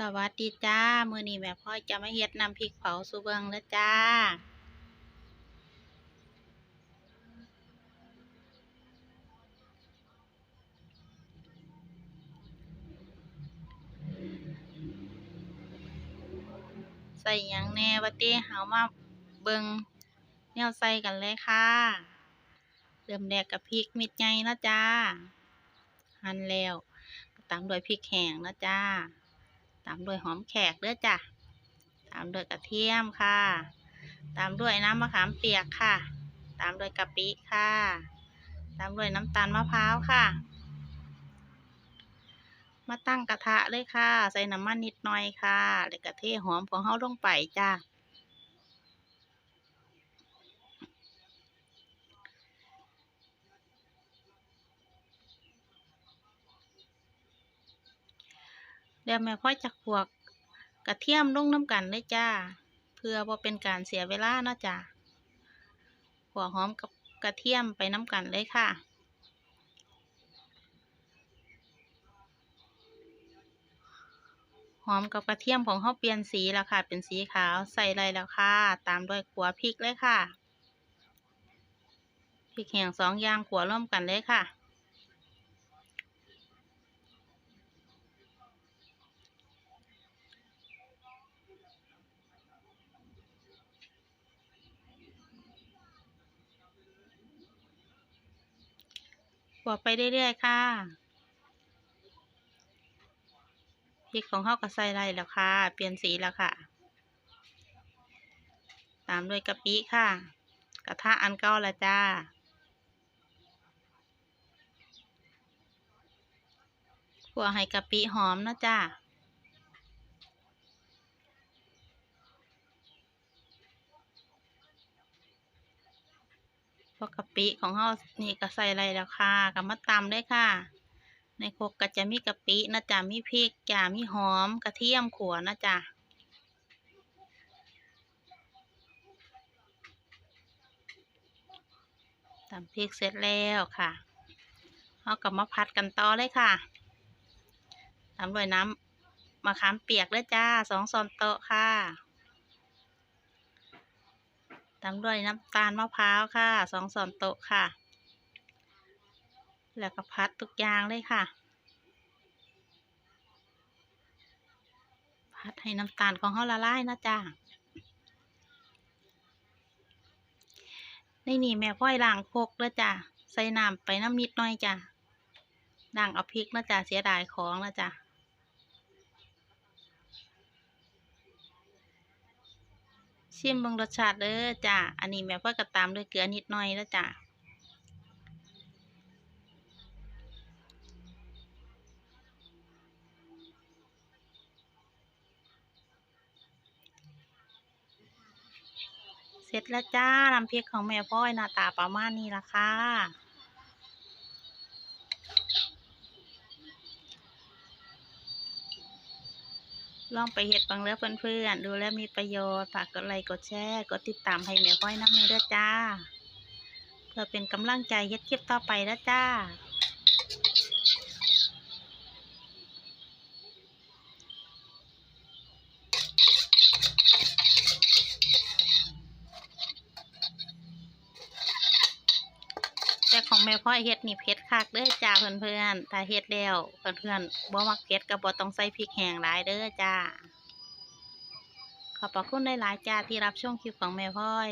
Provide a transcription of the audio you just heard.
สวัสดีจ้า มือนี้แม่พ่อจะมาเฮ็ดน้ำพริกเผาสู่เบิงแล้วจ้า ใส่ยังแหน่วะติเฮามาเบิงแนวใส่กันเลยค่ะ เริ่มแรกก็พริกม็ดใหญ่นะจ้า หั่นแล้วตามด้วยพริกแห้งนะจ้าามด้วยหอมแขกเด้อจ้ะ ตามด้วยกระเทียมค่ะ ตามด้วยน้ำมะขามเปียกค่ะ ตามด้วยกะปิค่ะ ตามด้วยน้ำตาลมะพร้าวค่ะ มาตั้งกระทะเลยค่ะ ใส่น้ำมันนิดหน่อยค่ะ แล้วก็เทหอมของเฮาลงไปจ้า เดี๋ยวแม่พ่อจะขวกกระเทียมลงน้ำกันเลยจ้า เพื่อว่าเป็นการเสียเวลาเนาะจ้าหัวหอมกับกระเทียมไปน้ำกันเลยค่ะ หอมกับกระเทียมของเขาเปลี่ยนสีแล้วค่ะ เป็นสีขาวใส่เลยแล้วค่ะ ตามด้วยขัวพริกเลยค่ะพริกแห้งสองอย่างขัวร่วมกันเลยค่ะ ขัวไปเรื่อยๆค่ะพริกของเขาก็ใส่ไรแล้วค่ะ เปลี่ยนสีแล้วค่ะ ตามด้วยกะปิค่ะ กระทะอันเก่าละจ้าขัวให้กะปิหอมนะจ้า พอกกะปิของเรานี่ก็ใส่ไรแล้วค่ะก็มาตำด้วยค่ะ ในโครกก็จะมีกะปินะจ๊ะมีพริกจ้ะมีหอมกระเทียมขัวนะจ๊ะตำพริกเสร็จแล้วค่ะเอากับมาผัดกันต่อเลยค่ะตามด้วยน้ำมะขามเปียกด้วยจ้าสองช้อนโต๊ะค่ะ ตามด้วยน้ำตาลมะพร้าวค่ะสองช้อนโต๊ะค่ะ แล้วก็พัดทุกอย่างเลยค่ะ พัดให้น้ำตาลของเขาละลายนะจ้าในนี่แม่พ่อยล้างโคกแล้วจ้ะใส่น้ำไปน้ำนิดหน่อยจ้ะล้างเอาพริกนะจ้ะเสียดายของนะจ้ะ ชิมเบิ่งรสชาติเด้อจ้ะอันนี้แม่พ่อกระตามด้วยเกลือนิดหน่อยแล้วจ้ะเสร็จแล้วจ้าน้ำพริกของแม่พ่อยหน้าตาประมาณนี้ละค่ะ ลองไปเห็ดบังเลือเพื่อนๆ ดูแล้วมีประโยชน์ ฝากกดไลค์กดแชร์ กดติดตามให้แม่ค่อยน้ำเนยด้วยจ้า เพื่อเป็นกำลังใจเฮ็ดคลิปต่อไปนะจ้า แม่พ่อยเฮ็ดนี่เผ็ดคักเด้อจ้าเพื่อนๆถ้าเฮ็ดแล้วเพื่อนๆบ่มักเผ็ดก็บ่ต้องใส่พริกแห้งหลายเด้อจ้าขอบพระคุณหลายๆจ้าที่รับชมคลิปของแม่พ่อย